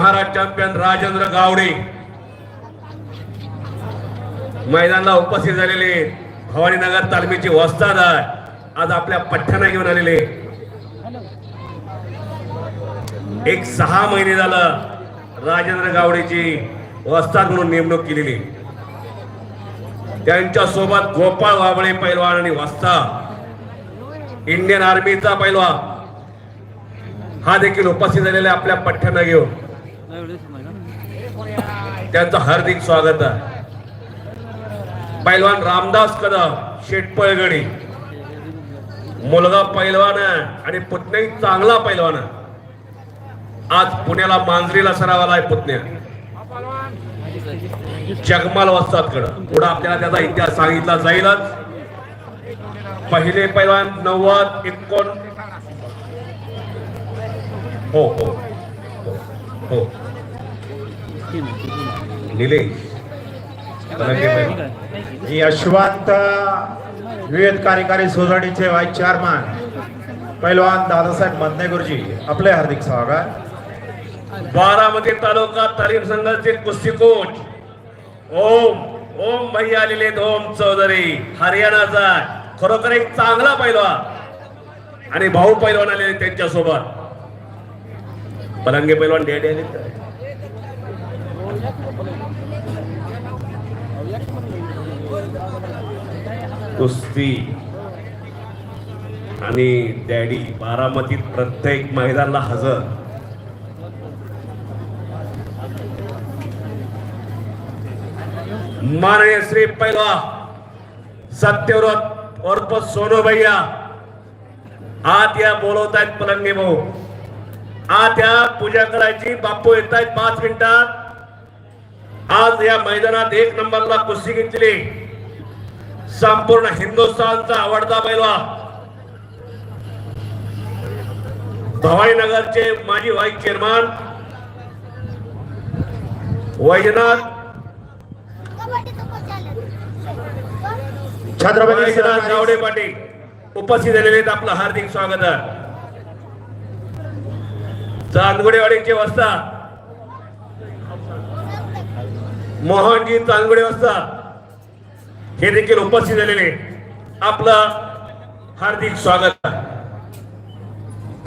Maharaj champion Rajendra Gawade. मैदानाला उपस्थित झालेले भवानीनगर तालमीचे वस्ताद आज आपल्या पठ्ठ्याना घेऊन आलेले. एक सहा महिने झालं राजेंद्र गावडेची वस्ताद म्हणून नेमणूक केलेली. त्यांच्यासोबत गोपाळ वाबळे पैलवान आणि वस्ता इंडियन आर्मीचा पैलवान. हा देखील उपस्थित झालेला आपल्या पठ्ठ्याना घेऊन. त्यांचं हार्दिक स्वागत आहे. पैलवान रामदास कदम शेटपळगणी मुलगा पैलवान आहे आणि पुतण्याही चांगला पैलवान आहे. आज पुण्याला मांजरीला सरावाला आहे पुतण्या. जगमाल वस्तात कडं पुढे आपल्याला त्याचा इतिहास सांगितला जाईलच. पहिले पैलवान नव्वद एकोण हो हो. हो. निलेश. यशवंत विविध कार्यकारी सोसायटीचे व्हाईस चेअरमन पैलवान दादासाहेब मदने गुरुजी आपले हार्दिक स्वागत. बारामती तालुका तालीम संघाचे कुस्ती कोच ओम ओम भैया आलेले ओम चौधरी हरियाणाचा खरोखर एक चांगला पैलवान आणि भाऊ पैलवान आलेले त्यांच्यासोबत पलंगे पैलवान डॅडी आले काय? कुस्ती आणि डॅडी बारामतीत प्रत्येक मैदानला हजर माननीय श्री पैलवा सत्यव्रत उर्फ सोनू भैया आत या बोलवतायत पलंगे भाऊ हा त्या पूजा करायची बापू येत आहेत पाच मिनिटात. आज या मैदानात एक नंबरला कुस्ती घेतली संपूर्ण हिंदुस्थानचा आवडता पैलवा भवानीनगरचे माजी व्हाईस चेअरमन वैजनाथ छत्रपती वैजनाथ गावडे पाटील उपस्थित झालेले आपलं हार्दिक स्वागत. आहे चांदगुडेवाडीचे वस्ता मोहनजी चांदगुडे वस्ता हे देखील उपस्थित झालेले. आपलं हार्दिक स्वागत.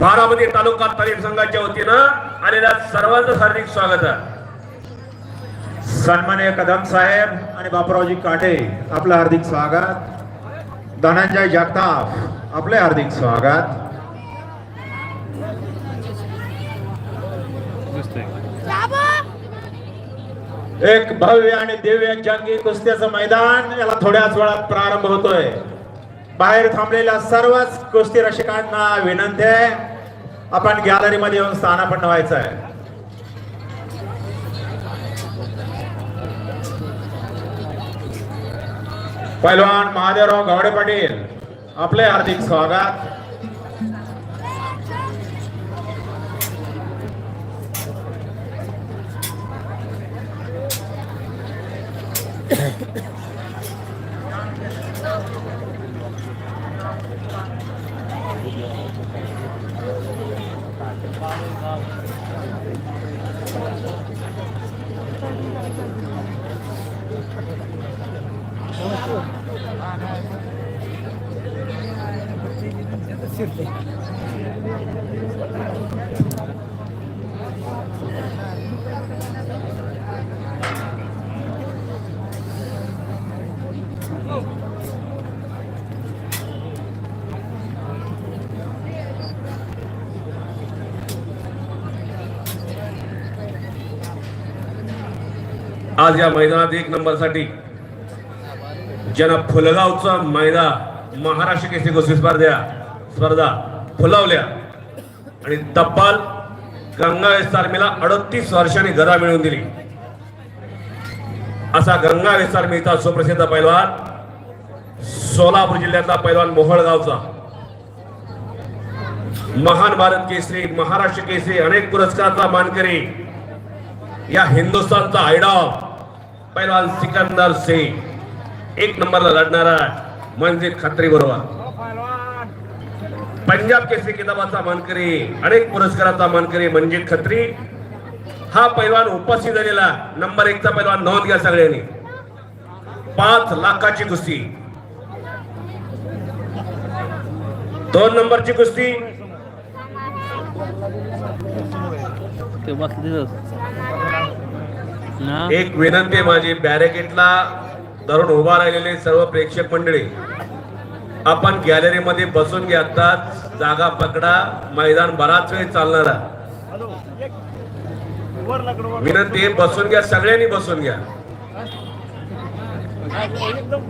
बारामती तालुका तालीम संघाच्या वतीनं आलेल्या सर्वांचं हार्दिक स्वागत. आहे सन्मान्य कदम साहेब आणि बापरावजी काटे आपलं हार्दिक स्वागत. धनंजय जगताप आपले हार्दिक स्वागत. एक भव्य आणि दिव्य जंगी कुस्त्याचं मैदान याला थोड्याच वेळात प्रारंभ होतोय. बाहेर थांबलेल्या सर्वच कुस्ती रसिकांना विनंती आहे. आपण गॅलरीमध्ये येऊन स्थानापन्न व्हायचं आहे. पैलवान महादेवराव गावडे पाटील आपले हार्दिक स्वागत. आज या मैदानात एक नंबरसाठी ज्यांना फुलगावचा मैदा महाराष्ट्र केसरी कुस्ती स्पर्धा स्पर्धा फुलावल्या. आणि तब्बाल गंगावेस तालमीला अडतीस वर्षांनी गदा मिळवून दिली. असा गंगावेस तालमीचा सुप्रसिद्ध पैलवान सोलापूर जिल्ह्यातला पैलवान मोहळगावचा. महान भारत केसरी महाराष्ट्र केसरी अनेक पुरस्काराचा मानकरी. या हिंदुस्थानचा आयडॉल पैलवान सिकंदर सिंग. एक नंबरला लढणारा म्हणजे खत्री बरोबर. पंजाब केसरी किताबाचा मानकरी अनेक पुरस्काराचा मानकरी म्हणजे खत्री. हा पैलवान उपस्थित झालेला नंबर एकचा पैलवान नोंद घ्या सगळ्यांनी. पाच लाखाची कुस्ती. दोन नंबरची कुस्ती. एक विनंती माझी बॅरिकेडला धरून उभा राहिलेले सर्व प्रेक्षक मंडळी. आपण गॅलरीमध्ये बसून घ्या जागा पकडा. मैदान बराच वेळ चालणारा विनंती आहे, बसून घ्या. सगळ्यांनी बसून घ्या. एकदम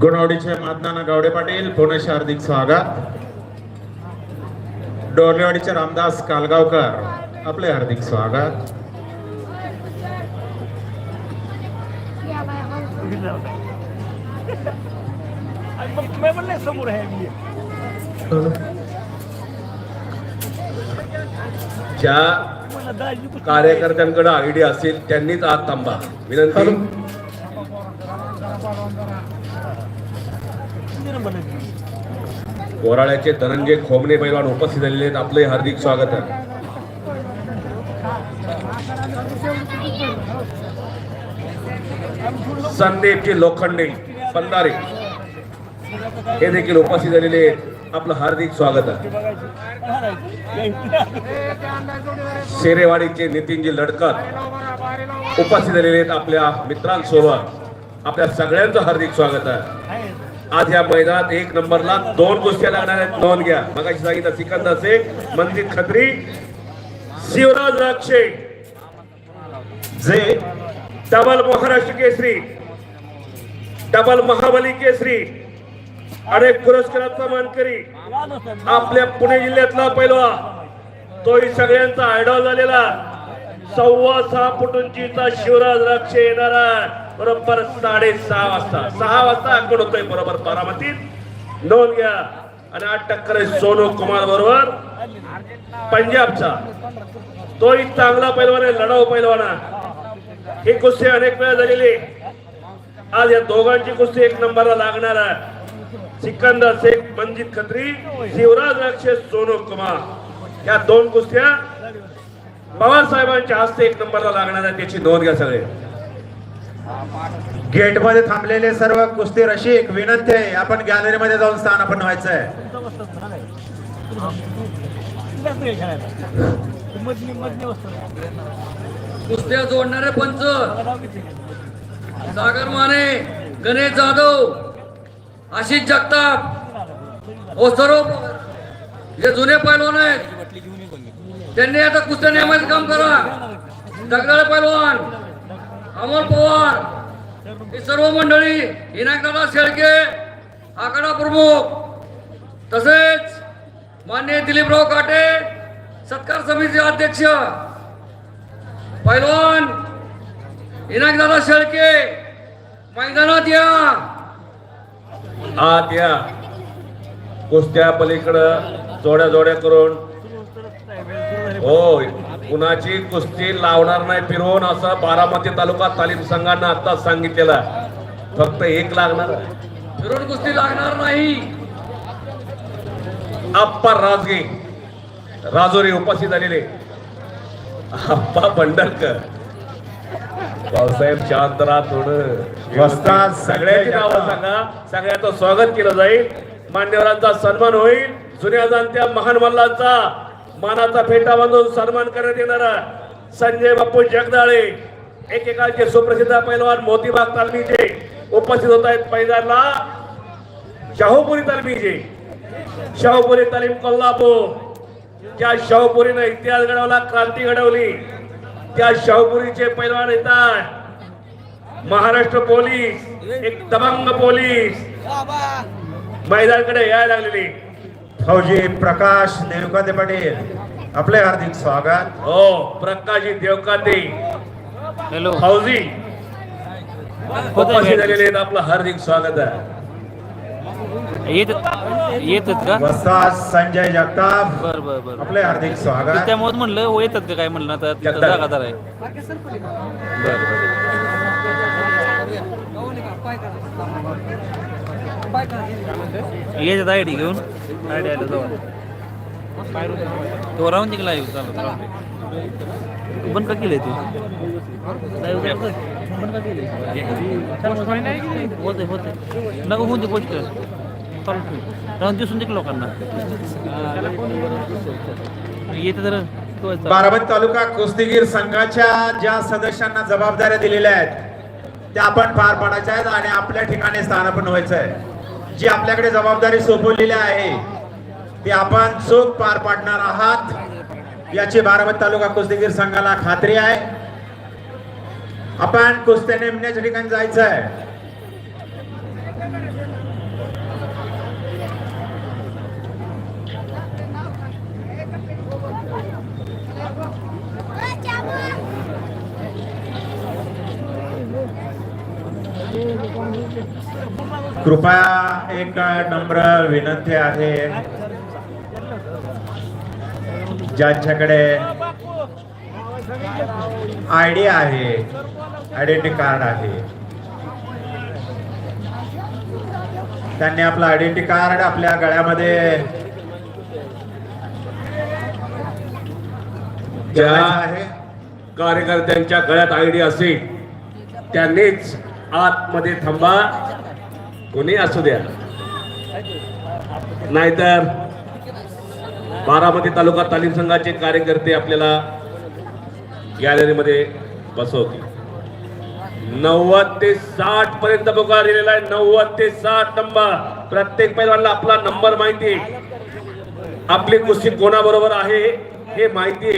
गुणवडीचे मादनाना गावडे पाटील पुणे हार्दिक स्वागत. डोरलेवाडीचे रामदास कालगावकर आपले हार्दिक स्वागत. समोर आहे ज्या कार्यकर्त्यांकडे आयडिया असेल त्यांनीच आत थांबा. विनंती? कोराळ्याचे धनंजय खोमणे पैलवान उपस्थित झालेले आहेत. आपले हार्दिक स्वागत आहे. संदीपजी लोखंडे पंधारे हे देखील उपस्थित झालेले आहेत. आपलं हार्दिक स्वागत आहे. शेरेवाडीचे नितीनजी लडकर उपस्थित झालेले आहेत आपल्या मित्रांसोबत. आपल्या सगळ्यांचं हार्दिक स्वागत आहे. आज या मैदानात एक नंबरला दोन गोष्टी लागणार आहेत. नोंद घ्या. मगाशी सांगितलं सिकंदर शेख मनजित खत्री शिवराज राक्षे. जे डबल महाराष्ट्र केसरी डबल महाबली केसरी अनेक पुरस्काराचा मानकरी आपल्या पुणे जिल्ह्यातला पहिला तोही सगळ्यांचा आयडॉल झालेला. सव्वा सहा फुटूंची उंचीचा शिवराज राक्षे येणारा बरोबर साडेसहा वाजता. सहा वाजता आकड होतोय बरोबर बारामतीत. नोंद घ्या. आणि आठ टक्कर आहे सोनू कुमार बरोबर. पंजाबचा. तोही चांगला पैलवान आहे लढाऊ पैलवाना ही कुस्ती अनेक वेळा झालेली आज या दोघांची कुस्ती एक नंबरला लागणार आहे. सिकंदर शेख मंजित खत्री शिवराज राक्षे सोनू कुमार या दोन कुस्त्या पवार साहेबांच्या हस्ते एक नंबरला लागणार आहे त्याची नोंद घ्या सगळे गेटमध्ये थांबलेले सर्व कुस्ती रसिक विनंती आहे आपण गॅलरी मध्ये जाऊन स्थान आपण व्हायचं आहे. कुस्त्या जोडणारे पंच? सागर माने गणेश जाधव आशिष जगताप ओ सर्व जे जुने पैलवान आहेत त्यांनी आता कुस्त्या नियमाचं काम करा. दगडाळ पैलवान अमोल पवार ही सर्व मंडळी हिनाकदा शेळके आकडा प्रमुख तसेच मान्य दिलीपराव काटे सत्कार समितीचे अध्यक्ष पैलवान इनाकदादा शेळके मैदानात या. आत या. कुस्त्या पलीकडं जोड्या जोड्या करून. होय कुणाची कुस्ती लावणार नाही फिरवून असं बारामती तालुका तालीम संघानं आता सांगितलेलं. फक्त एक लागणार फिरून कुस्ती लागणार नाही. आप्पा राजगे. राजोरी उपस्थित झालेले. आप्पा भंडारकर भाऊसाहेब शांत राहा थोडं. सगळ्यांची नावं सांगा. सगळ्याचं स्वागत केलं जाईल. मान्यवरांचा सन्मान होईल. जुन्या जाणत्या महान मल्लांचा मानाचा फेटा बांधून सन्मान करण्यात येणारा संजय बापू जगदाळे एकेकाळचे सुप्रसिद्ध पैलवान मोतीबाग तालमीचे उपस्थित होत आहेत मैदानला शाहूपुरी तालमीचे. शाहूपुरी तालीम कोल्हापूर. ज्या शाहूपुरीनं इतिहास घडवला क्रांती घडवली. त्या शाहूपुरीचे पैलवान येतात. महाराष्ट्र पोलीस एक दबंग पोलीस. मैदानाकडे यायला लागलेली. फौजी प्रकाश नेरुकाते पाटील आपले हार्दिक स्वागत. हो प्रकाशजी देवकाते. हॅलो. फौजी. झालेले आहेत आपलं हार्दिक स्वागत आहे. येत येतात का? संजय जगताप. बर बर बर. आपले हार्दिक स्वागत. त्यामुळे म्हणलं हो येतात का काय म्हणलं? आता तिथं जगताप. जागा जरा आहे. येतात आय डी घेऊन. आय डी आलं जाऊ तो राहून चालत राहून दे. बंद का केलंय तू? चालू. बंद का केलंय? होते होते नको होऊन दे पोस्ट चालू ठेव. राहून दिसून लोकांना. येते तर. बारामती तालुका कुस्तीगीर संघाच्या ज्या सदस्यांना जबाबदाऱ्या दिलेल्या आहेत त्या आपण पार पाडायच्या आहेत आणि आपल्या ठिकाणी स्थानापन्न व्हायचं आहे. जी आपल्याकडे जबाबदारी सोपवलेली आहे ती आपण चोख पार पाडणार आहात. याची बारामती तालुका कुस्तीगीर संघाला खात्री आहे. आपण कुस्त्या नेमण्याच्या ठिकाणी जायचं आहे. कृपया एक नम्र विनंती आहे. ज्यांच्याकडे आय डी आहे आयडेंटिटी कार्ड आहे. त्यांनी आपलं आयडेंटिटी कार्ड आपल्या गळ्यामध्ये आहे. कार्यकर्त्यांच्या गळ्यात आयडी असेल त्यांनीच आतमध्ये थांबा. कोणी असू द्या. नाहीतर बारामती तालुका तालीम संघाचे कार्यकर्ते आपल्याला गॅलरीमध्ये बसवतील. नव्वद ते साठ पर्यंत बघा दिलेला आहे. नव्वद ते साठ नंबर. प्रत्येक पैलवानला आपला नंबर माहिती आपली कुस्ती कोणाबरोबर आहे हे माहिती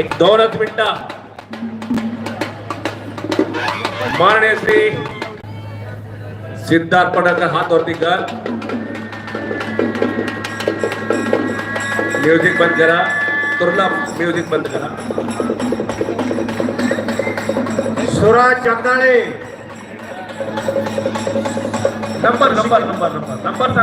एक दोनच मिनिटं. मारणे श्री सिद्धार्थ पडळकर हात वरती कर। म्युझिक बंद करा। तुरला म्युझिक बंद करा। Suraj Jagdale. Number number number number number सांगा।